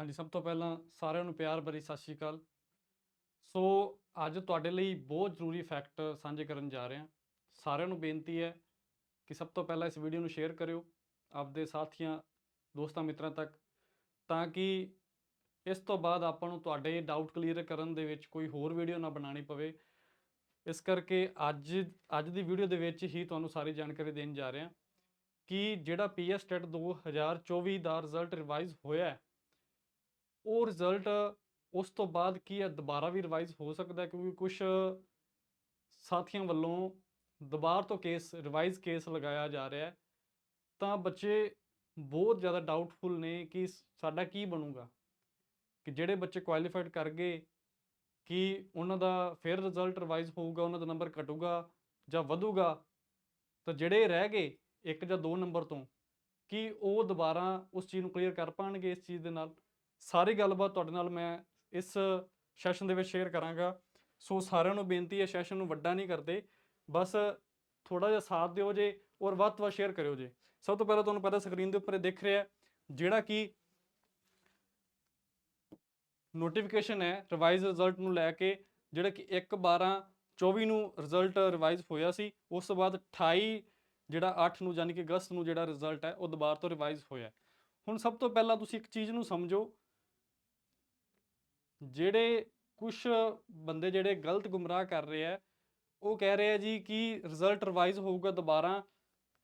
ਹਾਂਜੀ, ਸਭ ਤੋਂ ਪਹਿਲਾਂ ਸਾਰਿਆਂ ਨੂੰ ਪਿਆਰ ਭਰੀ ਸਤਿ ਸ਼੍ਰੀ ਅਕਾਲ। ਸੋ ਅੱਜ ਤੁਹਾਡੇ ਲਈ ਬਹੁਤ ਜ਼ਰੂਰੀ ਫੈਕਟ ਸਾਂਝੇ ਕਰਨ ਜਾ ਰਹੇ ਹਾਂ। ਸਾਰਿਆਂ ਨੂੰ ਬੇਨਤੀ ਹੈ ਕਿ ਸਭ ਤੋਂ ਪਹਿਲਾਂ ਇਸ ਵੀਡੀਓ ਨੂੰ ਸ਼ੇਅਰ ਕਰਿਓ ਆਪਦੇ ਸਾਥੀਆਂ, ਦੋਸਤਾਂ, ਮਿੱਤਰਾਂ ਤੱਕ ਤਾਂ ਕਿ ਇਸ ਤੋਂ ਬਾਅਦ ਆਪਾਂ ਨੂੰ ਤੁਹਾਡੇ ਡਾਊਟ ਕਲੀਅਰ ਕਰਨ ਦੇ ਵਿੱਚ ਕੋਈ ਹੋਰ ਵੀਡੀਓ ਨਾ ਬਣਾਉਣੀ ਪਵੇ। ਇਸ ਕਰਕੇ ਅੱਜ ਅੱਜ ਦੀ ਵੀਡੀਓ ਦੇ ਵਿੱਚ ਹੀ ਤੁਹਾਨੂੰ ਸਾਰੀ ਜਾਣਕਾਰੀ ਦੇਣ ਜਾ ਰਹੇ ਹਾਂ ਕਿ ਜਿਹੜਾ ਪੀਐਸ ਟੈਟ 2024 ਦਾ ਰਿਜ਼ਲਟ ਰਿਵਾਈਜ਼ ਹੋਇਆ ਹੈ ਉਹ ਰਿਜ਼ਲਟ ਉਸ ਤੋਂ ਬਾਅਦ ਕੀ ਹੈ? ਦੁਬਾਰਾ ਵੀ ਰਿਵਾਈਜ਼ ਹੋ ਸਕਦਾ ਕਿਉਂਕਿ ਕੁਝ ਸਾਥੀਆਂ ਵੱਲੋਂ ਦੁਬਾਰਾ ਤੋਂ ਕੇਸ ਰਿਵਾਈਜ਼ ਕੇਸ ਲਗਾਇਆ ਜਾ ਰਿਹਾ ਹੈ। ਤਾਂ ਬੱਚੇ ਬਹੁਤ ਜ਼ਿਆਦਾ ਡਾਊਟਫੁਲ ਨੇ ਕਿ ਸਾਡਾ ਕੀ ਬਣੂਗਾ? ਕਿ ਜਿਹੜੇ ਬੱਚੇ ਕੁਆਲੀਫਾਈਡ ਕਰ ਗਏ, ਕਿ ਉਹਨਾਂ ਦਾ ਫਿਰ ਰਿਜ਼ਲਟ ਰਿਵਾਈਜ਼ ਹੋਊਗਾ, ਉਹਨਾਂ ਦਾ ਨੰਬਰ ਘਟੂਗਾ ਜਾਂ ਵਧੂਗਾ, ਤਾਂ ਜਿਹੜੇ ਰਹਿ ਗਏ ਇੱਕ ਜਾਂ ਦੋ ਨੰਬਰ ਤੋਂ, ਕਿ ਉਹ ਦੁਬਾਰਾ ਉਸ ਚੀਜ਼ ਨੂੰ ਕਲੀਅਰ ਕਰ ਪਾਣਗੇ ਇਸ ਚੀਜ਼ ਦੇ ਨਾਲ? ਸਾਰੀ ਗੱਲਬਾਤ ਤੁਹਾਡੇ ਨਾਲ ਮੈਂ ਇਸ ਸੈਸ਼ਨ ਦੇ ਵਿੱਚ ਸ਼ੇਅਰ ਕਰਾਂਗਾ। ਸੋ ਸਾਰਿਆਂ ਨੂੰ ਬੇਨਤੀ ਹੈ ਸੈਸ਼ਨ ਨੂੰ ਵੱਡਾ ਨਹੀਂ ਕਰਦੇ। ਬਸ ਥੋੜਾ ਜਿਹਾ ਸਾਥ ਦਿਓ ਜੇ ਔਰ ਵੱਧ ਤੋਂ ਵੱਧ ਸ਼ੇਅਰ ਕਰਿਓ ਜੇ। ਸਭ ਤੋਂ ਪਹਿਲਾਂ ਤੁਹਾਨੂੰ ਪਤਾ ਸਕਰੀਨ ਦੇ ਉੱਪਰ ਇਹ ਦਿਖ ਰਿਹਾ ਜਿਹੜਾ ਕਿ ਨੋਟੀਫਿਕੇਸ਼ਨ ਹੈ ਰਿਵਾਈਜ਼ ਰਿਜ਼ਲਟ ਨੂੰ ਲੈ ਕੇ, ਜਿਹੜਾ ਕਿ 1 12 24 ਨੂੰ ਰਿਜ਼ਲਟ ਰਿਵਾਈਜ਼ ਹੋਇਆ ਸੀ। ਉਸ ਤੋਂ ਬਾਅਦ 28 ਜਿਹੜਾ 8 ਨੂੰ ਯਾਨੀ ਕਿ ਅਗਸਤ ਨੂੰ ਜਿਹੜਾ ਰਿਜ਼ਲਟ ਹੈ, ਉਹ ਦੁਬਾਰਾ ਤੋਂ ਰਿਵਾਈਜ਼ ਹੋਇਆ ਹੁਣ ਸਭ ਤੋਂ ਪਹਿਲਾਂ ਤੁਸੀਂ ਇੱਕ ਚੀਜ਼ ਨੂੰ ਸਮਝੋ ਜਿਹੜੇ ਕੁਝ ਬੰਦੇ ਜਿਹੜੇ ਗਲਤ ਗੁੰਮਰਾਹ ਕਰ ਰਹੇ ਆ, ਉਹ ਕਹਿ ਰਹੇ ਆ ਜੀ ਕਿ ਰਿਜ਼ਲਟ ਰਿਵਾਈਜ਼ ਹੋਊਗਾ ਦੁਬਾਰਾ,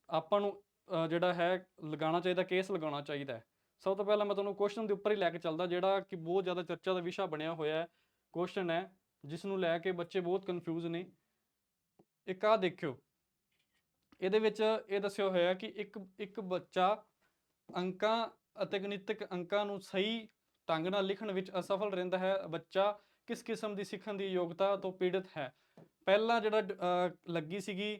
ਆਪਾਂ ਨੂੰ ਜਿਹੜਾ ਹੈ, ਲਗਾਉਣਾ ਚਾਹੀਦਾ ਕੇਸ ਲਗਾਉਣਾ ਚਾਹੀਦਾ ਸਭ ਤੋਂ ਪਹਿਲਾਂ ਮੈਂ ਤੁਹਾਨੂੰ ਕੁਐਸਚਨ ਦੇ ਉੱਪਰ ਹੀ ਲੈ ਕੇ ਚੱਲਦਾ, ਜਿਹੜਾ ਕਿ ਬਹੁਤ ਜ਼ਿਆਦਾ ਚਰਚਾ ਦਾ ਵਿਸ਼ਾ ਬਣਿਆ ਹੋਇਆ ਹੈ ਕੁਐਸਚਨ ਹੈ ਜਿਸ ਨੂੰ ਲੈ ਕੇ ਬੱਚੇ ਬਹੁਤ ਕਨਫਿਊਜ਼ ਨੇ। ਇੱਕ ਆ ਦੇਖਿਓ, ਇਹਦੇ ਵਿੱਚ ਇਹ ਦੱਸਿਆ ਹੋਇਆ ਕਿ ਇੱਕ ਇੱਕ ਬੱਚਾ ਅੰਕਾਂ ਅਤੇ ਗਣਿਤਕ ਅੰਕਾਂ ਨੂੰ ਸਹੀ ਢੰਗ ਨਾਲ ਲਿਖਣ ਵਿੱਚ ਅਸਫਲ ਰਹਿੰਦਾ ਹੈ। ਬੱਚਾ ਕਿਸ ਕਿਸਮ ਦੀ ਸਿੱਖਣ ਦੀ ਯੋਗਤਾ ਤੋਂ ਪੀੜਤ ਹੈ? ਪਹਿਲਾ ਜਿਹੜਾ ਲੱਗੀ ਸੀਗੀ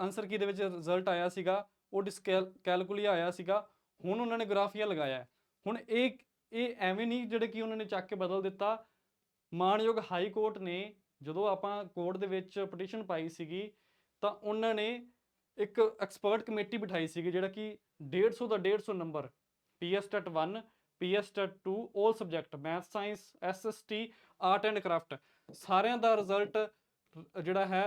ਆਨਸਰ ਕੀ ਦੇ ਵਿੱਚ ਰਿਜ਼ਲਟ ਆਇਆ ਸੀਗਾ, ਉਹ ਡਿਸਕੈਲਕੂਲੀਆ ਆਇਆ ਸੀਗਾ। ਹੁਣ ਉਹਨਾਂ ਨੇ ਗ੍ਰਾਫੀਆ ਲਗਾਇਆ ਹੁਣ ਇਹ ਇਹ ਐਵੇਂ ਨਹੀਂ ਜਿਹੜੇ ਕਿ ਉਹਨਾਂ ਨੇ ਚੱਕ ਕੇ ਬਦਲ ਦਿੱਤਾ। ਮਾਨਯੋਗ ਹਾਈ ਕੋਰਟ ਨੇ ਜਦੋਂ ਆਪਾਂ ਕੋਰਟ ਦੇ ਵਿੱਚ ਪਟੀਸ਼ਨ ਪਾਈ ਸੀਗੀ, ਤਾਂ ਉਹਨਾਂ ਨੇ ਇੱਕ ਐਕਸਪਰਟ ਕਮੇਟੀ ਬਿਠਾਈ ਸੀਗੀ, ਜਿਹੜਾ ਕਿ 150 ਦਾ 150 number PS TET 1 PS TET 2올 subject math science SST art and craft ਸਾਰਿਆਂ ਦਾ ਰਿਜ਼ਲਟ ਜਿਹੜਾ ਹੈ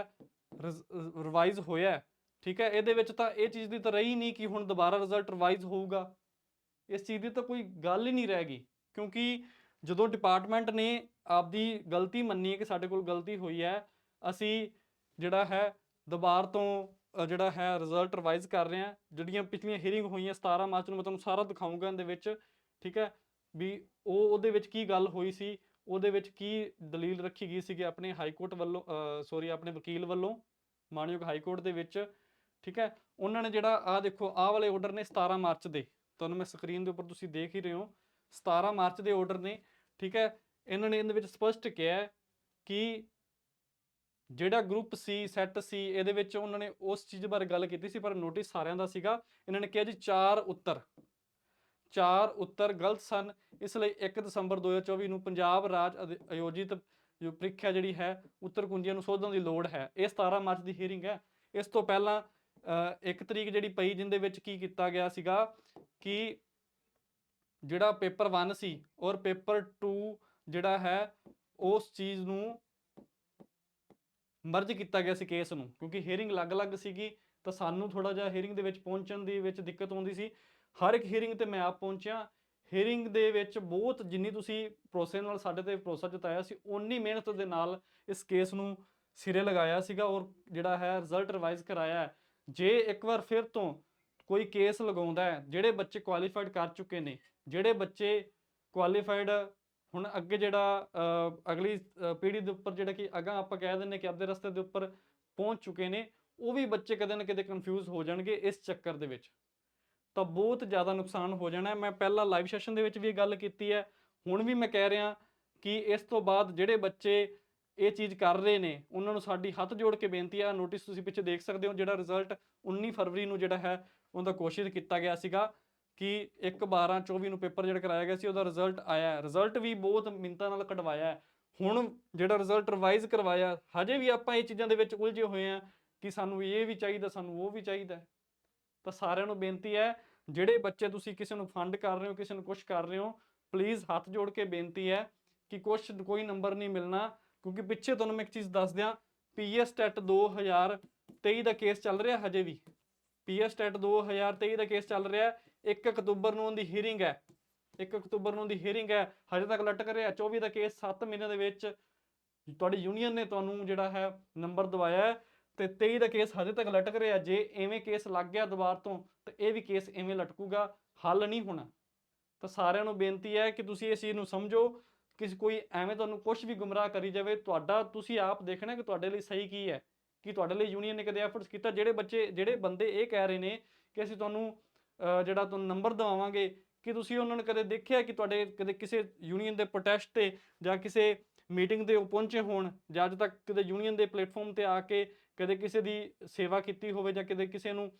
ਰਿਵਾਈਜ਼ ਹੋਇਆ ਠੀਕ ਹੈ? ਇਹਦੇ ਵਿੱਚ ਤਾਂ ਇਹ ਚੀਜ਼ ਦੀ ਤਾਂ ਰਹੀ ਨਹੀਂ ਕਿ ਹੁਣ ਦੁਬਾਰਾ ਰਿਜ਼ਲਟ ਰਿਵਾਈਜ਼ ਹੋਊਗਾ। ਇਸ ਚੀਜ਼ ਦੀ ਤਾਂ ਕੋਈ ਗੱਲ ਹੀ ਨਹੀਂ ਰਹਿ ਗਈ, ਕਿਉਂਕਿ ਜਦੋਂ ਡਿਪਾਰਟਮੈਂਟ ਨੇ ਆਪਦੀ ਗਲਤੀ ਮੰਨੀ ਹੈ ਕਿ ਸਾਡੇ ਕੋਲ ਗਲਤੀ ਹੋਈ ਹੈ, ਅਸੀਂ ਜਿਹੜਾ ਹੈ ਦੁਬਾਰ ਤੋਂ ਜਿਹੜਾ ਹੈ ਰਿਜ਼ਲਟ ਰਿਵਾਈਜ਼ ਕਰ ਰਹੇ ਹਾਂ। ਜਿਹੜੀਆਂ ਪਿਛਲੀਆਂ ਹੀਅਰਿੰਗ ਹੋਈਆਂ 17 ਮਾਰਚ ਨੂੰ, ਮੈਂ ਤੁਹਾਨੂੰ ਸਾਰਾ ਦਿਖਾਊਂਗਾ ਇਹਦੇ ਵਿੱਚ। ਠੀਕ ਹੈ, ਵੀ ਉਹ ਉਹਦੇ ਵਿੱਚ ਕੀ ਗੱਲ ਹੋਈ ਸੀ, ਉਹਦੇ ਵਿੱਚ ਕੀ ਦਲੀਲ ਰੱਖੀ ਗਈ ਸੀ ਕਿ ਆਪਣੇ ਹਾਈ ਕੋਰਟ ਵੱਲੋਂ ਸੌਰੀ ਆਪਣੇ ਵਕੀਲ ਵੱਲੋਂ, ਮਾਨਯੋਗ ਹਾਈ ਕੋਰਟ ਦੇ ਵਿੱਚ, ਠੀਕ ਹੈ, ਉਹਨਾਂ ਨੇ ਜਿਹੜਾ ਆ ਦੇਖੋ, ਆਹ ਵਾਲੇ ਆਰਡਰ ਨੇ 17 ਮਾਰਚ ਦੇ, ਤੁਹਾਨੂੰ ਮੈਂ ਸਕਰੀਨ ਦੇ ਉੱਪਰ ਤੁਸੀਂ ਦੇਖ ਹੀ ਰਹੇ ਹੋ 17 ਮਾਰਚ ਦੇ ਆਰਡਰ ਨੇ, ਠੀਕ ਹੈ, ਇਹਨਾਂ ਨੇ ਇਹਦੇ ਵਿੱਚ ਸਪਸ਼ਟ ਕਿਹਾ ਕਿ ਜਿਹੜਾ ਗਰੁੱਪ ਸੀ ਸੈੱਟ ਸੀ ਇਹਦੇ ਵਿੱਚ ਉਹਨਾਂ ਨੇ ਉਸ ਚੀਜ਼ ਬਾਰੇ ਗੱਲ ਕੀਤੀ ਸੀ, ਪਰ ਨੋਟਿਸ ਸਾਰਿਆਂ ਦਾ ਸੀਗਾ, ਇਹਨਾਂ ਨੇ ਕਿਹਾ ਜੀ ਚਾਰ ਉੱਤਰ। ਚਾਰ ਉੱਤਰ ਗਲਤ ਸਨ। ਇਸ ਲਈ 1 ਦਸੰਬਰ 2024 ਨੂੰ ਪੰਜਾਬ ਰਾਜ ਆਯੋਜਿਤ ਜੋ ਪ੍ਰੀਖਿਆ ਜਿਹੜੀ ਹੈ ਉੱਤਰ ਕੁੰਜੀਆਂ ਨੂੰ ਸੋਧਣ ਦੀ ਲੋੜ ਹੈ। ਇਹ 17 ਮਾਰਚ ਦੀ ਹੀਅਰਿੰਗ ਹੈ। ਇਸ ਤੋਂ ਪਹਿਲਾਂ ਅ, ਇੱਕ ਤਰੀਕ ਜਿਹੜੀ ਪਈ ਜਿੰਦੇ ਵਿੱਚ ਕੀ ਕੀਤਾ ਗਿਆ ਸੀਗਾ ਕਿ ਜਿਹੜਾ ਪੇਪਰ 1 ਸੀ ਔਰ ਪੇਪਰ 2 ਜਿਹੜਾ ਹੈ ਉਸ ਚੀਜ਼ ਨੂੰ ਮਰਜ ਕੀਤਾ ਗਿਆ ਸੀ ਕੇਸ ਨੂੰ। ਕਿਉਂਕਿ ਹੀਅਰਿੰਗ ਅਲੱਗ-ਅਲੱਗ ਸੀਗੀ ਤਾਂ ਸਾਨੂੰ ਥੋੜਾ ਜਿਹਾ ਹੀਅਰਿੰਗ ਦੇ ਵਿੱਚ ਪਹੁੰਚਣ ਦੀ ਵਿੱਚ ਦਿੱਕਤ ਆਉਂਦੀ ਸੀ। ਹਰ ਇੱਕ ਹੀਅਰਿੰਗ ਤੇ ਮੈਂ ਆਪ ਪਹੁੰਚਿਆ। ਹੀਅਰਿੰਗ ਦੇ ਵਿੱਚ ਬਹੁਤ ਜਿੰਨੀ ਤੁਸੀਂ ਭਰੋਸੇ ਨਾਲ ਸਾਡੇ ਤੇ ਭਰੋਸਾ ਜਤਾਇਆ ਸੀ, ਓਨੀ ਮਿਹਨਤ ਦੇ ਨਾਲ ਇਸ ਕੇਸ ਨੂੰ ਸਿਰੇ ਲਗਾਇਆ ਸੀਗਾ ਔਰ ਜਿਹੜਾ ਹੈ ਰਿਜ਼ਲਟ ਰਿਵਾਈਜ਼ ਕਰਾਇਆ ਜੇ ਇੱਕ ਵਾਰ ਫਿਰ ਤੋਂ ਕੋਈ ਕੇਸ ਲਗਾਉਂਦਾ ਹੈ, ਜਿਹੜੇ ਬੱਚੇ ਕੁਆਲੀਫਾਈਡ ਕਰ ਚੁੱਕੇ ਨੇ, ਜਿਹੜੇ ਬੱਚੇ ਕੁਆਲੀਫਾਈਡ ਹੁਣ ਅੱਗੇ ਜਿਹੜਾ ਅਗਲੀ ਪੀੜ੍ਹੀ ਦੇ ਉੱਪਰ ਜਿਹੜਾ ਕਿ ਅਗਾਂਹ ਆਪਾਂ ਕਹਿ ਦਿੰਨੇ ਕਿ ਆਪਦੇ ਰਸਤੇ ਦੇ ਉੱਪਰ ਪਹੁੰਚ ਚੁੱਕੇ ਨੇ, ਉਹ ਵੀ ਬੱਚੇ ਕਦੇ ਨਾ ਕਦੇ ਕਨਫਿਊਜ਼ ਹੋ ਜਾਣਗੇ ਇਸ ਚੱਕਰ ਦੇ ਵਿੱਚ। ਤਾਂ ਬਹੁਤ ਜ਼ਿਆਦਾ ਨੁਕਸਾਨ ਹੋ ਜਾਣਾ ਮੈਂ ਪਹਿਲਾਂ ਲਾਈਵ ਸੈਸ਼ਨ ਦੇ ਵਿੱਚ ਵੀ ਇਹ ਗੱਲ ਕੀਤੀ ਹੈ। ਹੁਣ ਵੀ ਮੈਂ ਕਹਿ ਰਿਹਾ ਕਿ ਇਸ ਤੋਂ ਬਾਅਦ ਜਿਹੜੇ ਬੱਚੇ ਇਹ ਚੀਜ਼ ਕਰ ਰਹੇ ਨੇ, ਉਹਨਾਂ ਨੂੰ ਸਾਡੀ ਹੱਥ ਜੋੜ ਕੇ ਬੇਨਤੀ ਆ ਨੋਟਿਸ ਤੁਸੀਂ ਪਿੱਛੇ ਦੇਖ ਸਕਦੇ ਹੋ ਜਿਹੜਾ ਰਿਜ਼ਲਟ 19 ਫਰਵਰੀ ਨੂੰ ਜਿਹੜਾ ਹੈ, ਉਹਦਾ ਕੋਸ਼ਿਸ਼ ਕੀਤਾ ਗਿਆ ਸੀਗਾ ਕਿ 1 12 24 ਨੂੰ ਪੇਪਰ ਜਿਹੜਾ ਕਰਾਇਆ ਗਿਆ ਸੀ, ਉਹਦਾ ਰਿਜ਼ਲਟ ਆਇਆ ਰਿਜ਼ਲਟ ਵੀ ਬਹੁਤ ਮਿੰਤਾਂ ਨਾਲ ਕਢਵਾਇਆ ਹੁਣ ਜਿਹੜਾ ਰਿਜ਼ਲਟ ਰਿਵਾਈਜ਼ ਕਰਵਾਇਆ, ਹਜੇ ਵੀ ਆਪਾਂ ਇਹ ਚੀਜ਼ਾਂ ਦੇ ਵਿੱਚ ਉਲਝੇ ਹੋਏ ਆ ਕਿ ਸਾਨੂੰ ਇਹ ਵੀ ਚਾਹੀਦਾ, ਸਾਨੂੰ ਉਹ ਵੀ ਚਾਹੀਦਾ ਤਾਂ ਸਾਰਿਆਂ ਨੂੰ ਬੇਨਤੀ ਹੈ ਜਿਹੜੇ ਬੱਚੇ ਤੁਸੀਂ ਕਿਸੇ ਨੂੰ ਫੰਡ ਕਰ ਰਹੇ ਹੋ, ਕਿਸੇ ਨੂੰ ਕੁਝ ਕਰ ਰਹੇ ਹੋ ਪਲੀਜ਼ ਹੱਥ ਜੋੜ ਕੇ ਬੇਨਤੀ ਹੈ ਕਿ ਕੁਛ ਕੋਈ ਨੰਬਰ ਨਹੀਂ ਮਿਲਣਾ, ਕਿਉਂਕਿ ਪਿੱਛੇ ਤੁਹਾਨੂੰ ਮੈਂ ਇੱਕ ਚੀਜ਼ ਦੱਸ ਦਿਆਂ ਪੀਐਸ ਟੈਟ 2023 ਦਾ ਕੇਸ ਚੱਲ ਰਿਹਾ ਹਜੇ ਵੀ। ਪੀਐਸ ਟੈਟ 2023 ਦਾ ਕੇਸ ਚੱਲ ਰਿਹਾ 1 ਅਕਤੂਬਰ ਨੂੰ ਉਹਦੀ ਹੀਅਰਿੰਗ ਹੈ। 1 ਅਕਤੂਬਰ ਨੂੰ ਉਹਦੀ ਹੀਅਰਿੰਗ ਹੈ, ਹਜੇ ਤੱਕ ਲਟਕ ਰਿਹਾ 24 ਦਾ ਕੇਸ 7 ਮਹੀਨੇ ਦੇ ਵਿੱਚ ਤੁਹਾਡੀ ਯੂਨੀਅਨ ਨੇ ਤੁਹਾਨੂੰ ਜਿਹੜਾ ਹੈ ਨੰਬਰ ਦਵਾਇਆ ਤੇ 23 ਦਾ ਕੇਸ ਹਜੇ ਤੱਕ ਲਟਕ ਰਿਹਾ ਜੇ ਐਵੇਂ ਕੇਸ ਲੱਗ ਗਿਆ ਦੁਬਾਰ ਤੋਂ ਤੇ ਇਹ ਵੀ ਕੇਸ ਐਵੇਂ ਲਟਕੂਗਾ ਹੱਲ ਨਹੀਂ ਹੋਣਾ। ਤਾਂ ਸਾਰਿਆਂ ਨੂੰ ਬੇਨਤੀ ਹੈ ਕਿ ਤੁਸੀਂ ਇਸ ਚੀਜ਼ ਨੂੰ ਸਮਝੋ ਕਿ ਕੋਈ ਐਵੇਂ ਤੁਹਾਨੂੰ ਕੁਝ ਵੀ ਗੁੰਮਰਾਹ ਕਰੀ ਜਾਵੇ ਤੁਹਾਡਾ ਤੁਸੀਂ ਆਪ ਦੇਖਣਾ ਕਿ ਤੁਹਾਡੇ ਲਈ ਸਹੀ ਕੀ ਹੈ ਕਿ ਤੁਹਾਡੇ ਲਈ ਯੂਨੀਅਨ ਨੇ ਕਦੇ ਐਫਰਟਸ ਕੀਤਾ। ਜਿਹੜੇ ਬੱਚੇ ਜਿਹੜੇ ਬੰਦੇ ਇਹ ਕਹਿ ਰਹੇ ਨੇ ਕਿ ਅਸੀਂ ਤੁਹਾਨੂੰ ਅਹ, ਜਿਹੜਾ ਤੁਹਾਨੂੰ ਨੰਬਰ ਦਵਾਵਾਂਗੇ ਕਿ ਤੁਸੀਂ ਉਹਨਾਂ ਨੇ ਕਦੇ ਦੇਖਿਆ ਕਿ ਤੁਹਾਡੇ ਕਦੇ ਕਿਸੇ ਯੂਨੀਅਨ ਦੇ ਪ੍ਰੋਟੈਸਟ ਤੇ ਜਾਂ ਕਿਸੇ ਮੀਟਿੰਗ ਤੇ ਉਹ ਪਹੁੰਚੇ ਹੋਣ ਜਾਂ ਅੱਜ ਤੱਕ ਕਦੇ ਯੂਨੀਅਨ ਦੇ ਪਲੇਟਫਾਰਮ ਤੇ ਆ ਕੇ ਕਦੇ ਕਿਸੇ ਦੀ ਸੇਵਾ ਕੀਤੀ ਹੋਵੇ ਜਾਂ ਕਦੇ ਕਿਸੇ ਨੂੰ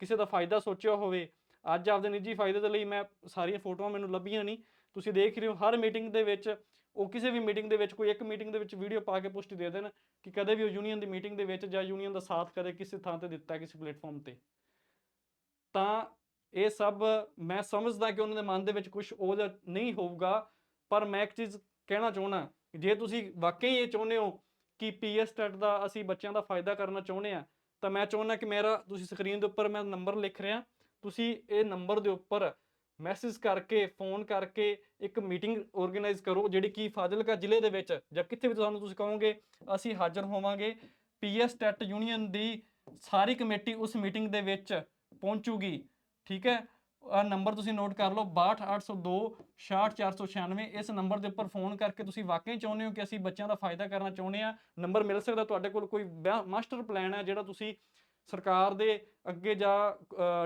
ਕਿਸੇ ਦਾ ਫਾਇਦਾ ਸੋਚਿਆ ਹੋਵੇ, ਅੱਜ ਆਪਦੇ ਨਿੱਜੀ ਫਾਇਦੇ ਦੇ ਲਈ ਮੈਂ ਸਾਰੀਆਂ ਫੋਟੋਆਂ ਮੈਨੂੰ ਲੱਭੀਆਂ ਨਹੀਂ। ਤੁਸੀਂ ਦੇਖ ਰਹੇ ਹੋ ਹਰ ਮੀਟਿੰਗ ਦੇ ਵਿੱਚ, ਉਹ ਕਿਸੇ ਵੀ ਮੀਟਿੰਗ ਦੇ ਵਿੱਚ, ਕੋਈ ਇੱਕ ਮੀਟਿੰਗ ਦੇ ਵਿੱਚ ਵੀਡੀਓ ਪਾ ਕੇ ਪੁਸ਼ਟੀ ਦੇ ਦੇਣ ਕਿ ਕਦੇ ਵੀ ਉਹ ਯੂਨੀਅਨ ਦੀ ਮੀਟਿੰਗ ਦੇ ਵਿੱਚ ਜਾਂ ਯੂਨੀਅਨ ਦਾ ਸਾਥ ਕਦੇ ਕਿਸੇ ਥਾਂ ਤੇ ਦਿੱਤਾ ਕਿਸੇ ਪਲੇਟਫਾਰਮ ਤੇ। ਤਾਂ ਇਹ ਸਭ ਮੈਂ ਸਮਝਦਾ ਕਿ ਉਹਨਾਂ ਦੇ ਮਨ ਦੇ ਵਿੱਚ ਕੁਝ ਉਹ ਜਿਹਾ ਨਹੀਂ ਹੋਊਗਾ, ਪਰ ਮੈਂ ਇੱਕ ਚੀਜ਼ ਕਹਿਣਾ ਚਾਹੁੰਦਾ ਜੇ ਤੁਸੀਂ ਵਾਕਈ ਇਹ ਚਾਹੁੰਦੇ ਹੋ ਕਿ ਪੀਐਸ ਟੈਟ ਦਾ ਅਸੀਂ ਬੱਚਿਆਂ ਦਾ ਫਾਇਦਾ ਕਰਨਾ ਚਾਹੁੰਦੇ ਆ ਤਾਂ ਮੈਂ ਚਾਹੁੰਦਾ ਕਿ ਮੇਰਾ, ਤੁਸੀਂ ਸਕਰੀਨ ਦੇ ਉੱਪਰ ਮੈਂ ਨੰਬਰ ਲਿਖ ਰਿਹਾ, ਤੁਸੀਂ ਇਹ ਨੰਬਰ ਦੇ ਉੱਪਰ ਮੈਸੇਜ ਕਰਕੇ ਫੋਨ ਕਰਕੇ ਇੱਕ ਮੀਟਿੰਗ ਆਰਗੇਨਾਈਜ਼ ਕਰੋ, ਜਿਹੜੀ ਕਿ ਫਾਜ਼ਿਲਕਾ ਜ਼ਿਲ੍ਹੇ ਦੇ ਵਿੱਚ ਜਾਂ ਕਿੱਥੇ ਵੀ ਤੁਹਾਨੂੰ ਤੁਸੀਂ ਕਹੋਗੇ, ਅਸੀਂ ਹਾਜ਼ਰ ਹੋਵਾਂਗੇ। ਪੀਐਸ ਟੈਟ ਯੂਨੀਅਨ ਦੀ ਸਾਰੀ ਕਮੇਟੀ ਉਸ ਮੀਟਿੰਗ ਦੇ ਵਿੱਚ ਪਹੁੰਚੂਗੀ, ਠੀਕ ਹੈ? ਆ ਨੰਬਰ ਤੁਸੀਂ ਨੋਟ ਕਰ ਲਓ 62802 66496 ਇਸ ਨੰਬਰ ਦੇ ਉੱਪਰ ਫੋਨ ਕਰਕੇ ਤੁਸੀਂ ਵਾਕਈ ਚਾਹੁੰਦੇ ਹੋ ਕਿ ਅਸੀਂ ਬੱਚਿਆਂ ਦਾ ਫਾਇਦਾ ਕਰਨਾ ਚਾਹੁੰਦੇ ਆ ਨੰਬਰ ਮਿਲ ਸਕਦਾ ਤੁਹਾਡੇ ਕੋਲ, ਕੋਈ ਮਾਸਟਰ ਪਲਾਨ ਹੈ ਜਿਹੜਾ ਤੁਸੀਂ ਸਰਕਾਰ ਦੇ ਅੱਗੇ ਜਾਂ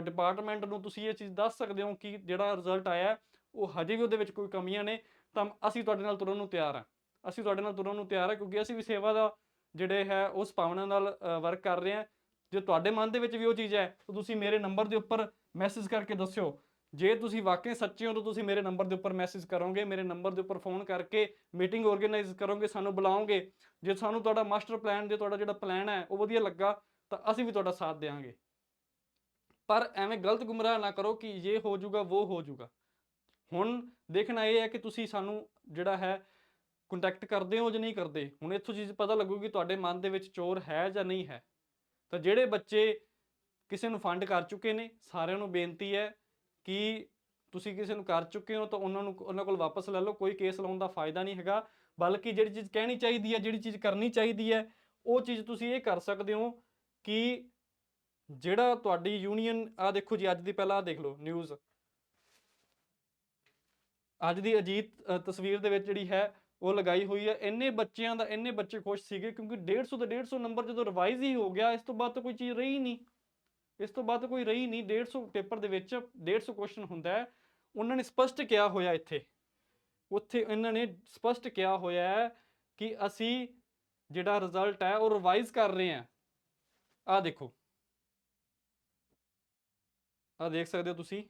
ਡਿਪਾਰਟਮੈਂਟ ਨੂੰ ਤੁਸੀਂ ਇਹ ਚੀਜ਼ ਦੱਸ ਸਕਦੇ ਹੋ ਕਿ ਜਿਹੜਾ ਰਿਜ਼ਲਟ ਆਇਆ ਉਹ ਹਜੇ ਵੀ ਉਹਦੇ ਵਿੱਚ ਕੋਈ ਕਮੀਆਂ ਨੇ, ਤਾਂ ਅਸੀਂ ਤੁਹਾਡੇ ਨਾਲ ਤੁਰਨ ਨੂੰ ਤਿਆਰ ਹਾਂ। ਅਸੀਂ ਤੁਹਾਡੇ ਨਾਲ ਤੁਰਨ ਨੂੰ ਤਿਆਰ ਹਾਂ ਕਿਉਂਕਿ ਅਸੀਂ ਵੀ ਸੇਵਾ ਦਾ ਜਿਹੜੇ ਹੈ, ਉਸ ਭਾਵਨਾ ਨਾਲ ਵਰਕ ਕਰ ਰਹੇ ਹਾਂ। ਜੇ ਤੁਹਾਡੇ ਮਨ ਦੇ ਵਿੱਚ ਵੀ ਉਹ ਚੀਜ਼ ਹੈ, ਤਾਂ ਤੁਸੀਂ ਮੇਰੇ ਨੰਬਰ ਦੇ ਉੱਪਰ ਮੈਸੇਜ ਕਰਕੇ ਦੱਸਿਓ। ਜੇ ਤੁਸੀਂ ਵਾਕਈ ਸੱਚੇ ਹੋ, ਤਾਂ ਤੁਸੀਂ ਮੇਰੇ ਨੰਬਰ ਦੇ ਉੱਪਰ ਮੈਸੇਜ ਕਰੋਗੇ, ਮੇਰੇ ਨੰਬਰ ਦੇ ਉੱਪਰ ਫੋਨ ਕਰਕੇ ਮੀਟਿੰਗ ਆਰਗੇਨਾਈਜ਼ ਕਰੋਗੇ, ਸਾਨੂੰ ਬੁਲਾਓਗੇ। ਜੇ ਸਾਨੂੰ ਤੁਹਾਡਾ ਮਾਸਟਰ ਪਲਾਨ ਜੇ ਤੁਹਾਡਾ ਜਿਹੜਾ ਪਲਾਨ ਹੈ, ਉਹ ਵਧੀਆ ਲੱਗਾ, ਤਾਂ ਅਸੀਂ ਵੀ ਤੁਹਾਡਾ ਸਾਥ ਦੇਵਾਂਗੇ। ਪਰ ਐਵੇਂ ਗਲਤ ਗੁੰਮਰਾਹ ਨਾ ਕਰੋ ਕਿ ਇਹ ਹੋ ਜਾਊਗਾ, ਉਹ ਹੋ ਜਾਊਗਾ। ਹੁਣ ਦੇਖਣਾ ਇਹ ਹੈ ਕਿ ਤੁਸੀਂ ਸਾਨੂੰ ਜਿਹੜਾ ਹੈ ਕੰਟੈਕਟ ਕਰਦੇ ਹੋ ਜਾਂ ਨਹੀਂ ਕਰਦੇ? ਹੁਣ ਇੱਥੋਂ ਚੀਜ਼ ਪਤਾ ਲੱਗੂਗੀ ਤੁਹਾਡੇ ਮਨ ਦੇ ਵਿੱਚ ਚੋਰ ਹੈ ਜਾਂ ਨਹੀਂ ਹੈ। ਤਾਂ ਜਿਹੜੇ ਬੱਚੇ ਕਿਸੇ ਨੂੰ ਫੰਡ ਕਰ ਚੁੱਕੇ ਨੇ, ਸਾਰਿਆਂ ਨੂੰ ਬੇਨਤੀ ਹੈ ਕਿ ਤੁਸੀਂ ਕਿਸੇ ਨੂੰ ਕਰ ਚੁੱਕੇ ਹੋ ਤਾਂ ਉਹਨਾਂ ਨੂੰ, ਉਹਨਾਂ ਕੋਲ ਵਾਪਸ ਲੈ ਲਓ, ਕੋਈ ਕੇਸ ਲਾਉਣ ਦਾ ਫਾਇਦਾ ਨਹੀਂ ਹੈਗਾ। ਬਲਕਿ ਜਿਹੜੀ ਚੀਜ਼ ਕਹਿਣੀ ਚਾਹੀਦੀ ਹੈ, ਜਿਹੜੀ ਚੀਜ਼ ਕਰਨੀ ਚਾਹੀਦੀ ਹੈ, ਉਹ ਚੀਜ਼ ਤੁਸੀਂ ਇਹ ਕਰ ਸਕਦੇ ਹੋ ਕਿ ਜਿਹੜਾ ਤੁਹਾਡੀ ਯੂਨੀਅਨ ਆ ਦੇਖੋ ਜੀ, ਅੱਜ ਦੀ ਪਹਿਲਾਂ ਆਹ ਦੇਖ ਲਓ ਨਿਊਜ਼ ਅੱਜ ਦੀ ਅਜੀਤ ਤਸਵੀਰ ਦੇ ਵਿੱਚ ਜਿਹੜੀ ਹੈ ਉਹ ਲਗਾਈ ਹੋਈ ਹੈ। ਇੰਨੇ ਬੱਚਿਆਂ ਦਾ, ਇੰਨੇ ਬੱਚੇ ਖੁਸ਼ ਸੀਗੇ ਕਿਉਂਕਿ 150 ਤੇ 150 ਨੰਬਰ ਜਦੋਂ ਰਿਵਾਈਜ਼ ਹੀ ਹੋ ਗਿਆ, ਇਸ ਤੋਂ ਬਾਅਦ ਤਾਂ ਕੋਈ ਚੀਜ਼ ਰਹੀ ਨਹੀਂ। ਇਸ ਤੋਂ ਬਾਅਦ ਕੋਈ ਰਹੀ ਨਹੀਂ। 150 ਪੇਪਰ ਦੇ ਵਿੱਚ 150 ਕੁਐਸਚਨ ਹੁੰਦਾ ਹੈ। ਉਹਨਾਂ ਨੇ ਸਪਸ਼ਟ ਕਿਹਾ ਹੋਇਆ ਇੱਥੇ। ਉੱਥੇ ਇਹਨਾਂ ਨੇ ਸਪਸ਼ਟ ਕਿਹਾ ਹੋਇਆ ਹੈ ਕਿ ਅਸੀਂ ਜਿਹੜਾ ਰਿਜ਼ਲਟ ਹੈ ਉਹ ਰਿਵਾਈਜ਼ ਕਰ ਰਹੇ ਹਾਂ। ਆਹ ਦੇਖੋ। ਆਹ ਦੇਖ ਸਕਦੇ ਹੋ ਤੁਸੀਂ।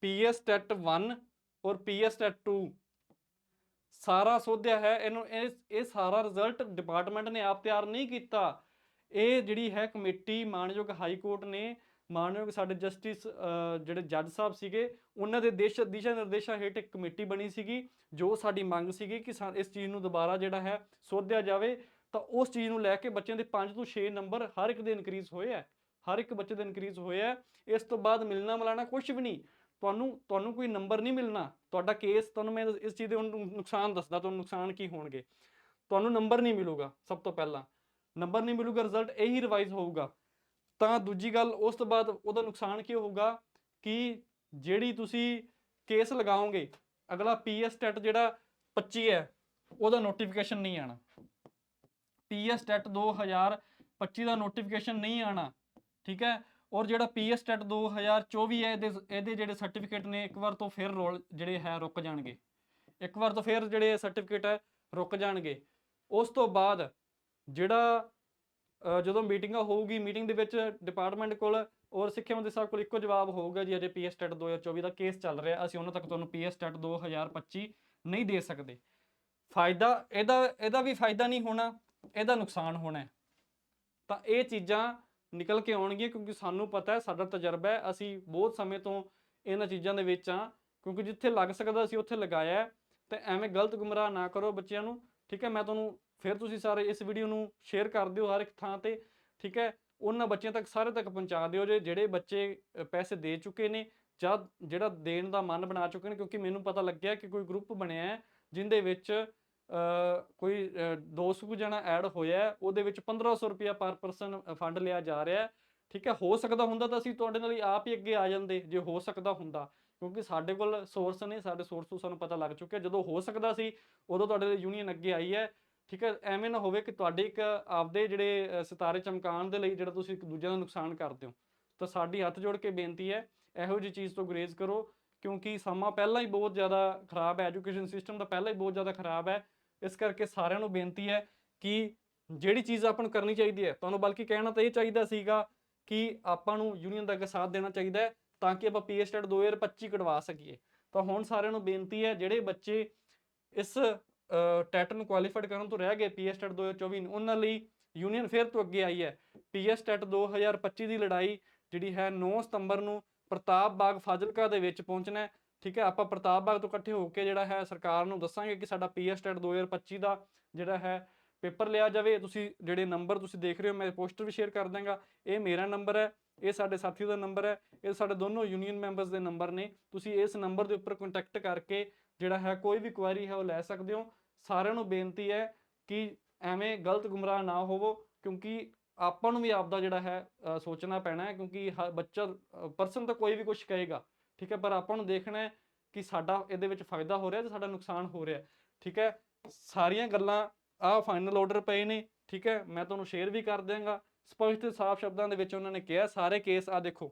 ਪੀਐਸ ਟੈਟ 1 ਔਰ ਪੀਐਸ ਟੈਟ 2 ਸਾਰਾ ਸੋਧਿਆ ਹੈ, ਇਹਨੂੰ ਇਹ ਇਹ ਸਾਰਾ ਰਿਜ਼ਲਟ ਡਿਪਾਰਟਮੈਂਟ ਨੇ ਆਪ ਤਿਆਰ ਨਹੀਂ ਕੀਤਾ। ਇਹ ਜਿਹੜੀ ਹੈ ਕਮੇਟੀ, ਮਾਨਯੋਗ ਹਾਈ ਕੋਰਟ ਨੇ, ਮਾਨਯੋਗ ਸਾਡੇ ਜਸਟਿਸ ਜਿਹੜੇ ਜੱਜ ਸਾਹਿਬ ਸੀਗੇ, ਉਹਨਾਂ ਦੇ ਦੇਸ਼, ਦਿਸ਼ਾ ਨਿਰਦੇਸ਼ਾਂ ਹੇਠ ਇੱਕ ਕਮੇਟੀ ਬਣੀ ਸੀਗੀ, ਜੋ ਸਾਡੀ ਮੰਗ ਸੀਗੀ ਕਿ ਸਾ- ਇਸ ਚੀਜ਼ ਨੂੰ ਦੁਬਾਰਾ ਜਿਹੜਾ ਹੈ ਸੋਧਿਆ ਜਾਵੇ। ਤਾਂ ਉਸ ਚੀਜ਼ ਨੂੰ ਲੈ ਕੇ ਬੱਚਿਆਂ ਦੇ 5 ਤੋਂ 6 ਨੰਬਰ ਹਰ ਇੱਕ ਦੇ ਇਨਕਰੀਜ਼ ਹੋਏ ਆ ਹਰ ਇੱਕ ਬੱਚੇ ਦੇ ਇਨਕਰੀਜ਼ ਹੋਇਆ ਇਸ ਤੋਂ ਬਾਅਦ ਮਿਲਣਾ ਮਿਲਾਣਾ ਕੁਝ ਵੀ ਨਹੀਂ। ਤੁਹਾਨੂੰ ਤੁਹਾਨੂੰ ਕੋਈ ਨੰਬਰ ਨਹੀਂ ਮਿਲਣਾ। ਤੁਹਾਡਾ ਕੇਸ ਤੁਹਾਨੂੰ ਮੈਂ ਇਸ ਚੀਜ਼ ਦੇ ਹੁਣ ਨੁਕਸਾਨ ਦੱਸਦਾ, ਤੁਹਾਨੂੰ ਨੁਕਸਾਨ ਕੀ ਹੋਣਗੇ। ਤੁਹਾਨੂੰ ਨੰਬਰ ਨਹੀਂ ਮਿਲੂਗਾ ਸਭ ਤੋਂ ਪਹਿਲਾਂ। ਨੰਬਰ ਨਹੀਂ ਮਿਲੂਗਾ ਰਿਜ਼ਲਟ ਇਹੀ ਰਿਵਾਈਜ਼ ਹੋਊਗਾ। ਤਾਂ ਦੂਜੀ ਗੱਲ, ਉਸ ਤੋਂ ਬਾਅਦ ਉਹਦਾ ਨੁਕਸਾਨ ਕੀ ਹੋਊਗਾ ਕਿ ਜਿਹੜੀ ਤੁਸੀਂ ਕੇਸ ਲਗਾਓਗੇ, ਅਗਲਾ ਪੀਐਸ ਟੈਟ ਜਿਹੜਾ 25 ਹੈ, ਉਹਦਾ ਨੋਟੀਫਿਕੇਸ਼ਨ ਨਹੀਂ ਆਣਾ। ਪੀਐਸ ਟੈਟ 2025 ਦਾ ਨੋਟੀਫਿਕੇਸ਼ਨ ਨਹੀਂ ਆਣਾ, ਠੀਕ ਹੈ? ਔਰ ਜਿਹੜਾ ਪੀਐਸ ਟੈਟ 2024 ਹੈ, ਇਹਦੇ ਇਹਦੇ ਜਿਹੜੇ ਸਰਟੀਫਿਕੇਟ ਨੇ, ਇੱਕ ਵਾਰ ਤੋਂ ਫਿਰ ਰੋਲ ਜਿਹੜੇ ਹੈ ਰੁਕ ਜਾਣਗੇ। ਇੱਕ ਵਾਰ ਤੋਂ ਫਿਰ ਜਿਹੜੇ ਸਰਟੀਫਿਕੇਟ ਹੈ, ਰੁਕ ਜਾਣਗੇ। ਉਸ ਤੋਂ ਬਾਅਦ ਜਿਹੜਾ ਜਦੋਂ ਮੀਟਿੰਗਾਂ ਹੋਊਗੀ ਮੀਟਿੰਗ ਦੇ ਵਿੱਚ ਡਿਪਾਰਟਮੈਂਟ ਕੋਲ ਔਰ ਸਿੱਖਿਆ ਮੰਤਰੀ ਸਾਹਿਬ ਕੋਲ ਇੱਕੋ ਜਵਾਬ ਹੋਊਗਾ ਜੀ, ਅਜੇ ਪੀਐਸ ਟੈਟ 2024 ਦਾ ਕੇਸ ਚੱਲ ਰਿਹਾ, ਅਸੀਂ ਉਹਨਾਂ ਤੱਕ ਤੁਹਾਨੂੰ ਪੀਐਸ ਟੈਟ 2025 ਨਹੀਂ ਦੇ ਸਕਦੇ। ਫਾਇਦਾ, ਇਹਦਾ ਇਹਦਾ ਵੀ ਫਾਇਦਾ ਨਹੀਂ ਹੋਣਾ, ਇਹਦਾ ਨੁਕਸਾਨ ਹੋਣਾ ਤਾਂ ਇਹ ਚੀਜ਼ਾਂ ਨਿਕਲ ਕੇ ਆਉਣਗੀਆਂ ਕਿਉਂਕਿ ਸਾਨੂੰ ਪਤਾ ਹੈ ਸਾਡਾ ਤਜਰਬਾ ਹੈ ਅਸੀਂ ਬਹੁਤ ਸਮੇਂ ਤੋਂ ਇਹਨਾਂ ਚੀਜ਼ਾਂ ਦੇ ਵਿੱਚ ਆ ਕਿਉਂਕਿ ਜਿੱਥੇ ਲੱਗ ਸਕਦਾ ਸੀ ਉੱਥੇ ਲਗਾਇਆ ਹੈ, ਤੇ ਐਵੇਂ ਗਲਤ ਗੁੰਮਰਾਹ ਨਾ ਕਰੋ ਬੱਚਿਆਂ ਨੂੰ ਠੀਕ ਹੈ? ਮੈਂ ਤੁਹਾਨੂੰ ਫਿਰ ਤੁਸੀਂ ਸਾਰੇ ਇਸ ਵੀਡੀਓ ਨੂੰ ਸ਼ੇਅਰ ਕਰ ਦਿਓ ਹਰ ਇੱਕ ਥਾਂ ਤੇ ਠੀਕ ਹੈ? ਉਹਨਾਂ ਬੱਚਿਆਂ ਤੱਕ ਸਾਰੇ ਤੱਕ ਪਹੁੰਚਾ ਦਿਓ ਜੇ ਜਿਹੜੇ ਬੱਚੇ ਪੈਸੇ ਦੇ ਚੁੱਕੇ ਨੇ ਜਾਂ ਜਿਹੜਾ ਦੇਣ ਦਾ ਮਨ ਬਣਾ ਚੁੱਕੇ ਨੇ ਕਿਉਂਕਿ ਮੈਨੂੰ ਪਤਾ ਲੱਗਿਆ ਕਿ ਕੋਈ ਗਰੁੱਪ ਬਣਿਆ ਹੈ ਜਿੰਦੇ ਵਿੱਚ ਕੋਈ 200 ਕੁ ਜਣਾ ਐਡ ਹੋਇਆ ਉਹਦੇ ਵਿੱਚ 1500 ਰੁਪਇਆ ਪਰ ਪਰਸਨ ਫੰਡ ਲਿਆ ਜਾ ਰਿਹਾ ਠੀਕ ਹੈ, ਹੋ ਸਕਦਾ ਹੁੰਦਾ ਤਾਂ ਅਸੀਂ ਤੁਹਾਡੇ ਨਾਲ ਹੀ ਆਪ ਹੀ ਅੱਗੇ ਆ ਜਾਂਦੇ, ਜੇ ਹੋ ਸਕਦਾ ਹੁੰਦਾ। ਕਿਉਂਕਿ ਸਾਡੇ ਕੋਲ ਸੋਰਸ ਨੇ, ਸਾਡੇ ਸੋਰਸ ਤੋਂ ਸਾਨੂੰ ਪਤਾ ਲੱਗ ਚੁੱਕਿਆ। ਜਦੋਂ ਹੋ ਸਕਦਾ ਸੀ, ਉਦੋਂ ਤੁਹਾਡੇ ਲਈ ਯੂਨੀਅਨ ਅੱਗੇ ਆਈ ਹੈ। ਠੀਕ ਹੈ, ਐਵੇਂ ਨਾ ਹੋਵੇ ਕਿ ਤੁਹਾਡੇ ਇੱਕ ਆਪਦੇ ਜਿਹੜੇ ਸਿਤਾਰੇ ਚਮਕਾਉਣ ਦੇ ਲਈ ਜਿਹੜਾ ਤੁਸੀਂ ਇੱਕ ਦੂਜੇ ਦਾ ਨੁਕਸਾਨ ਕਰਦੇ ਹੋ। ਤਾਂ ਸਾਡੀ ਹੱਥ ਜੋੜ ਕੇ ਬੇਨਤੀ ਹੈ, ਇਹੋ ਜਿਹੀ ਚੀਜ਼ ਤੋਂ ਗੁਰੇਜ਼ ਕਰੋ। ਕਿਉਂਕਿ ਸਮਾਂ ਪਹਿਲਾਂ ਹੀ ਬਹੁਤ ਜ਼ਿਆਦਾ ਖਰਾਬ ਹੈ ਐਜੂਕੇਸ਼ਨ ਸਿਸਟਮ ਦਾ ਪਹਿਲਾਂ ਹੀ ਬਹੁਤ ਜ਼ਿਆਦਾ ਖਰਾਬ ਹੈ। ਇਸ ਕਰਕੇ ਸਾਰਿਆਂ ਨੂੰ ਬੇਨਤੀ ਹੈ ਕਿ ਜਿਹੜੀ ਚੀਜ਼ ਆਪਾਂ ਨੂੰ ਕਰਨੀ ਚਾਹੀਦੀ ਹੈ, ਤੁਹਾਨੂੰ ਬਲਕਿ ਕਹਿਣਾ ਤਾਂ ਇਹ ਚਾਹੀਦਾ ਸੀਗਾ ਕਿ ਆਪਾਂ ਨੂੰ ਯੂਨੀਅਨ ਦਾ ਅੱਗੇ ਸਾਥ ਦੇਣਾ ਚਾਹੀਦਾ ਹੈ ਤਾਂ ਕਿ ਆਪਾਂ ਪੀਐਸਟੈਟ 2025 ਕਢਵਾ ਸਕੀਏ। ਤਾਂ ਹੁਣ ਸਾਰਿਆਂ ਨੂੰ ਬੇਨਤੀ ਹੈ, ਜਿਹੜੇ ਬੱਚੇ ਇਸ ਟੈਟ ਨੂੰ ਕੁਆਲੀਫਾਈਡ ਕਰਨ ਤੋਂ ਰਹਿ ਗਏ ਪੀਐਸਟੈਟ 2024 ਨੂੰ, ਉਹਨਾਂ ਲਈ ਯੂਨੀਅਨ ਫਿਰ ਤੋਂ ਅੱਗੇ ਆਈ ਹੈ। ਪੀਐਸਟੈਟ 2025 ਦੀ ਲੜਾਈ ਜਿਹੜੀ ਹੈ 9 ਸਤੰਬਰ ਨੂੰ ਪ੍ਰਤਾਪ ਬਾਗ ਫਾਜ਼ਿਲਕਾ ਦੇ ਵਿੱਚ ਪਹੁੰਚਣਾ ਹੈ। ਠੀਕ ਹੈ, ਆਪਾਂ ਪ੍ਰਤਾਪ ਬਾਗ ਤੋਂ ਇਕੱਠੇ ਹੋ ਕੇ ਜਿਹੜਾ ਹੈ ਸਰਕਾਰ ਨੂੰ ਦੱਸਾਂਗੇ ਕਿ ਸਾਡਾ ਪੀਐਸਟੈਟ 2025 ਦਾ ਜਿਹੜਾ ਹੈ ਪੇਪਰ ਲਿਆ ਜਾਵੇ। ਤੁਸੀਂ ਜਿਹੜੇ ਨੰਬਰ ਤੁਸੀਂ ਦੇਖ ਰਹੇ ਹੋ, ਮੈਂ ਪੋਸਟਰ ਵੀ ਸ਼ੇਅਰ ਕਰ ਦਾਂਗਾ ਇਹ ਮੇਰਾ ਨੰਬਰ ਹੈ, ਇਹ ਸਾਡੇ ਸਾਥੀ ਦਾ ਨੰਬਰ ਹੈ, ਇਹ ਸਾਡੇ ਦੋਨੋਂ ਯੂਨੀਅਨ ਮੈਂਬਰਸ ਦੇ ਨੰਬਰ ਨੇ। ਤੁਸੀਂ ਇਸ ਨੰਬਰ ਦੇ ਉੱਪਰ ਕੰਟੈਕਟ ਕਰਕੇ ਜਿਹੜਾ ਹੈ ਕੋਈ ਵੀ ਕੁਐਰੀ ਹੈ ਉਹ ਲੈ ਸਕਦੇ ਹੋ। ਸਾਰਿਆਂ ਨੂੰ ਬੇਨਤੀ ਹੈ ਕਿ ਐਵੇਂ ਗਲਤ ਗੁੰਮਰਾਹ ਨਾ ਹੋਵੋ, ਕਿਉਂਕਿ ਆਪਾਂ ਨੂੰ ਵੀ ਆਪਦਾ ਜਿਹੜਾ ਹੈ ਸੋਚਣਾ ਪੈਣਾ ਹੈ, ਕਿਉਂਕਿ ਹ- ਬੱਚਾ ਪਰਸਨ ਤਾਂ ਕੋਈ ਵੀ ਕੁਝ ਕਹੇਗਾ। ਠੀਕ ਹੈ, ਪਰ ਆਪਾਂ ਨੂੰ ਦੇਖਣਾ ਹੈ ਕਿ ਸਾਡਾ ਇਹਦੇ ਵਿੱਚ ਫਾਇਦਾ ਹੋ ਰਿਹਾ ਤੇ ਸਾਡਾ ਨੁਕਸਾਨ ਹੋ ਰਿਹਾ ਠੀਕ ਹੈ, ਸਾਰੀਆਂ ਗੱਲਾਂ ਆਹ ਫਾਈਨਲ ਆਰਡਰ ਪਏ ਨੇ, ਠੀਕ ਹੈ, ਮੈਂ ਤੁਹਾਨੂੰ ਸ਼ੇਅਰ ਵੀ ਕਰ ਦਿਆਂਗਾ। ਸਪਸ਼ਟ ਸਾਫ਼ ਸ਼ਬਦਾਂ ਦੇ ਵਿੱਚ ਉਹਨਾਂ ਨੇ ਕਿਹਾ, ਸਾਰੇ ਕੇਸ ਆ ਦੇਖੋ,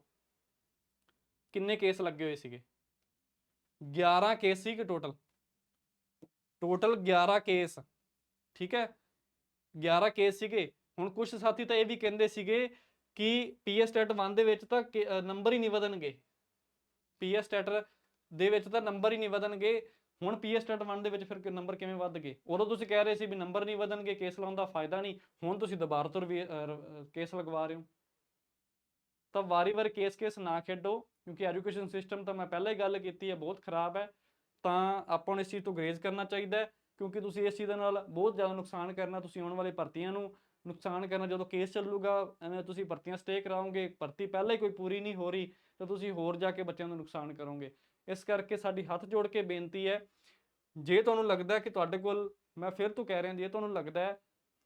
ਕਿੰਨੇ ਕੇਸ ਲੱਗੇ ਹੋਏ ਸੀਗੇ? 11 ਕੇਸ ਸੀ ਕਿ ਟੋਟਲ ਟੋਟਲ 11 ਕੇਸ ਠੀਕ ਹੈ 11 ਕੇਸ ਸੀਗੇ। ਹੁਣ ਕੁਝ ਸਾਥੀ ਤਾਂ ਇਹ ਵੀ ਕਹਿੰਦੇ ਸੀਗੇ ਕਿ ਪੀਐਸ ਸਟੇਟ 1 ਦੇ ਵਿੱਚ ਤਾਂ ਨੰਬਰ ਹੀ ਨਹੀਂ ਵਧਣਗੇ। ਪੀਐਸ ਸਟੇਟ ਦੇ ਵਿੱਚ ਤਾਂ ਨੰਬਰ ਹੀ ਨਹੀਂ ਵਧਣਗੇ। ਹੁਣ ਪੀਐਸ ਸਟੇਟ 1 ਦੇ ਵਿੱਚ ਫਿਰ ਨੰਬਰ ਕਿਵੇਂ ਵੱਧ ਗਏ ਉਦੋਂ ਤੁਸੀਂ ਕਹਿ ਰਹੇ ਸੀ ਵੀ ਨੰਬਰ ਨਹੀਂ ਵਧਣਗੇ ਕੇਸ ਲਾਉਣ ਦਾ ਫਾਇਦਾ ਨਹੀਂ। ਹੁਣ ਤੁਸੀਂ ਦੁਬਾਰਾ ਤੋਂ ਵੀ ਕੇਸ ਲਗਵਾ ਰਹੇ ਹੋ। ਤਾਂ ਵਾਰੀ-ਵਾਰੀ ਕੇਸ-ਕੇਸ ਨਾ ਖੇਡੋ, ਕਿਉਂਕਿ ਐਜੂਕੇਸ਼ਨ ਸਿਸਟਮ ਤਾਂ ਮੈਂ ਪਹਿਲਾਂ ਹੀ ਗੱਲ ਕੀਤੀ ਹੈ, ਬਹੁਤ ਖਰਾਬ ਹੈ। ਤਾਂ ਆਪਾਂ ਨੂੰ ਇਸ ਚੀਜ਼ ਤੋਂ ਗਰੇਜ਼ ਕਰਨਾ ਚਾਹੀਦਾ ਕਿਉਂਕਿ ਤੁਸੀਂ ਇਸ ਚੀਜ਼ ਦੇ ਨਾਲ ਬਹੁਤ ਜ਼ਿਆਦਾ ਨੁਕਸਾਨ ਕਰਨਾ, ਤੁਸੀਂ ਆਉਣ ਵਾਲੇ ਭਰਤੀਆਂ ਨੂੰ। ਨੁਕਸਾਨ ਕਰਨਾ, ਜਦੋਂ ਕੇਸ ਚੱਲੂਗਾ, ਐਵੇਂ ਤੁਸੀਂ ਭਰਤੀਆਂ ਸਟੇ ਕਰਾਓਗੇ, ਭਰਤੀ ਪਹਿਲਾਂ ਹੀ ਕੋਈ ਪੂਰੀ ਨਹੀਂ ਹੋ ਰਹੀ, ਤਾਂ ਤੁਸੀਂ ਹੋਰ ਜਾ ਕੇ ਬੱਚਿਆਂ ਨੂੰ ਨੁਕਸਾਨ ਕਰੋਗੇ। ਇਸ ਕਰਕੇ ਸਾਡੀ ਹੱਥ ਜੋੜ ਕੇ ਬੇਨਤੀ ਹੈ, ਜੇ ਤੁਹਾਨੂੰ ਲੱਗਦਾ ਹੈ ਕਿ ਤੁਹਾਡੇ ਕੋਲ, ਮੈਂ ਫਿਰ ਤੋਂ ਕਹਿ ਰਿਹਾ, ਜੇ ਤੁਹਾਨੂੰ ਲੱਗਦਾ ਹੈ,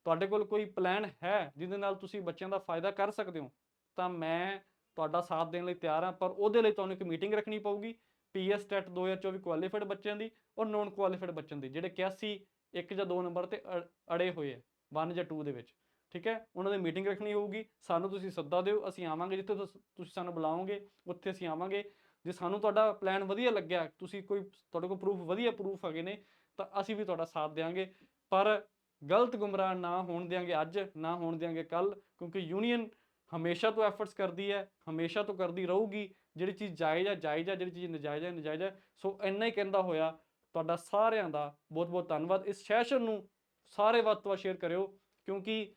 ਤੁਹਾਡੇ ਕੋਲ ਕੋਈ ਪਲਾਨ ਹੈ, ਜਿਹਦੇ ਨਾਲ ਤੁਸੀਂ ਬੱਚਿਆਂ ਦਾ ਫਾਇਦਾ ਕਰ ਸਕਦੇ ਹੋ, ਤਾਂ ਮੈਂ ਤੁਹਾਡਾ ਸਾਥ ਦੇਣ ਲਈ ਤਿਆਰ ਹਾਂ, ਪਰ ਉਹਦੇ ਲਈ ਤੁਹਾਨੂੰ ਇੱਕ ਮੀਟਿੰਗ ਰੱਖਣੀ ਪਊਗੀ ਪੀਐਸ ਟੈਟ 2024 ਕੁਆਲੀਫਾਈਡ ਬੱਚਿਆਂ ਦੀ ਔਰ ਨੋਨ ਕੁਆਲੀਫਾਈਡ ਬੱਚਿਆਂ ਦੀ, ਜਿਹੜੇ 81 ਇੱਕ ਜਾਂ ਦੋ ਨੰਬਰ ਤੇ ਅੜ- ਅੜੇ ਹੋਏ ਆ 1 ਜਾਂ 2 ਦੇ ਵਿੱਚ। ਠੀਕ ਹੈ? ਉਹਨਾਂ ਦੀ ਮੀਟਿੰਗ ਰੱਖਣੀ ਹੋਊਗੀ। ਸਾਨੂੰ ਤੁਸੀਂ ਸੱਦਾ ਦਿਓ, ਅਸੀਂ ਆਵਾਂਗੇ ਜਿੱਥੇ ਤੁਸ- ਤੁਸੀਂ ਸਾਨੂੰ ਬੁਲਾਓਗੇ, ਉੱਥੇ ਅਸੀਂ ਆਵਾਂਗੇ। ਜੇ ਸਾਨੂੰ ਤੁਹਾਡਾ ਪਲਾਨ ਵਧੀਆ ਲੱਗਿਆ, ਤੁਸੀਂ ਕੋਈ ਤੁਹਾਡੇ ਕੋਲ ਪ੍ਰੂਫ ਵਧੀਆ ਪ੍ਰੂਫ ਹੈਗੇ ਨੇ, ਤਾਂ ਅਸੀਂ ਵੀ ਤੁਹਾਡਾ ਸਾਥ ਦੇਵਾਂਗੇ ਪਰ ਗਲਤ ਗੁੰਮਰਾਹ ਨਾ ਹੋਣ ਦਿਆਂਗੇ ਅੱਜ, ਨਾ ਹੋਣ ਦਿਆਂਗੇ ਕੱਲ ਕਿਉਂਕਿ ਯੂਨੀਅਨ ਹਮੇਸ਼ਾ ਤੋਂ ਐਫਰਟਸ ਕਰਦੀ ਹੈ, ਹਮੇਸ਼ਾ ਤੋਂ ਕਰਦੀ ਰਹੂਗੀ। ਜਿਹੜੀ ਚੀਜ਼ ਜਾਇਜ਼ ਹੈ ਜਾਇਜ਼ ਹੈ, ਜਿਹੜੀ ਚੀਜ਼ ਨਜਾਇਜ਼ ਹੈ ਨਜਾਇਜ਼ ਹੈ। ਸੋ ਇੰਨਾ ਹੀ ਕਹਿੰਦਾ ਹੋਇਆ, ਤੁਹਾਡਾ ਸਾਰਿਆਂ ਦਾ ਬਹੁਤ ਬਹੁਤ ਧੰਨਵਾਦ। ਇਸ ਸੈਸ਼ਨ ਨੂੰ ਸਾਰੇ ਵੱਧ ਤੋਂ ਵੱਧ ਸ਼ੇਅਰ ਕਰਿਓ, ਕਿਉਂਕਿ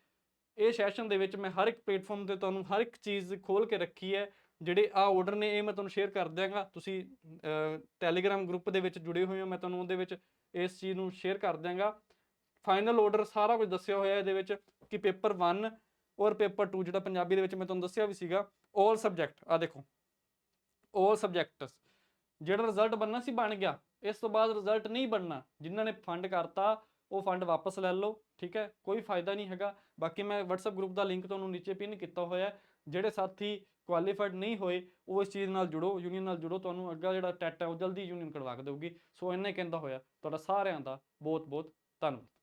ਇਹ ਸੈਸ਼ਨ ਦੇ ਵਿੱਚ ਮੈਂ ਹਰ ਇੱਕ ਪਲੇਟਫਾਰਮ ਤੇ ਤੁਹਾਨੂੰ ਹਰ ਇੱਕ ਚੀਜ਼ ਖੋਲ ਕੇ ਰੱਖੀ ਹੈ, ਜਿਹੜੇ ਆ ਆਰਡਰ ਨੇ, ਇਹ ਮੈਂ ਤੁਹਾਨੂੰ ਸ਼ੇਅਰ ਕਰ ਦਿਆਂਗਾ। ਤੁਸੀਂ ਟੈਲੀਗ੍ਰਾਮ ਗਰੁੱਪ ਦੇ ਵਿੱਚ ਜੁੜੇ ਹੋਏ ਹੋ, ਮੈਂ ਤੁਹਾਨੂੰ ਉਹਦੇ ਵਿੱਚ ਇਸ ਚੀਜ਼ ਨੂੰ ਸ਼ੇਅਰ ਕਰ ਦਿਆਂਗਾ। ਫਾਈਨਲ ਆਰਡਰ ਸਾਰਾ ਕੁਝ ਦੱਸਿਆ ਹੋਇਆ ਇਹਦੇ ਵਿੱਚ ਕਿ ਪੇਪਰ 1 ਔਰ ਪੇਪਰ 2 ਜਿਹੜਾ ਪੰਜਾਬੀ ਦੇ ਵਿੱਚ ਮੈਂ ਤੁਹਾਨੂੰ ਦੱਸਿਆ ਵੀ ਸੀਗਾ 올 ਸਬਜੈਕਟ ਆ ਦੇਖੋ 올 ਸਬਜੈਕਟਸ ਜਿਹੜਾ ਰਿਜ਼ਲਟ ਬਣਨਾ ਸੀ ਬਣ ਗਿਆ, ਇਸ ਤੋਂ ਬਾਅਦ ਰਿਜ਼ਲਟ ਨਹੀਂ ਬਣਨਾ, ਜਿਨ੍ਹਾਂ ਨੇ ਫੰਡ ਕਰਤਾ, ਉਹ ਫੰਡ ਵਾਪਸ ਲੈ ਲਓ। ਠੀਕ ਹੈ, ਕੋਈ ਫਾਇਦਾ ਨਹੀਂ ਹੈਗਾ। ਬਾਕੀ ਮੈਂ WhatsApp ਗਰੁੱਪ ਦਾ ਲਿੰਕ ਤੁਹਾਨੂੰ ਨੀਚੇ ਪਿਨ ਕੀਤਾ ਹੋਇਆ ਹੈ। ਜਿਹੜੇ ਸਾਥੀ ਕੁਆਲੀਫਾਈਡ ਨਹੀਂ ਹੋਏ, ਉਹ ਇਸ ਚੀਜ਼ ਨਾਲ ਜੁੜੋ ਯੂਨੀਅਨ ਨਾਲ ਜੁੜੋ, ਤੁਹਾਨੂੰ ਅੱਗਾ ਜਿਹੜਾ ਟੈਟ ਹੈ, ਉਹ ਜਲਦੀ ਯੂਨੀਅਨ ਕਰਵਾ ਕੇ ਦੇਊਗੀ। ਸੋ ਇੰਨਾ ਕਹਿੰਦਾ ਹੋਇਆ। ਤੁਹਾਡਾ ਸਾਰਿਆਂ ਦਾ ਬਹੁਤ ਬਹੁਤ ਧੰਨਵਾਦ।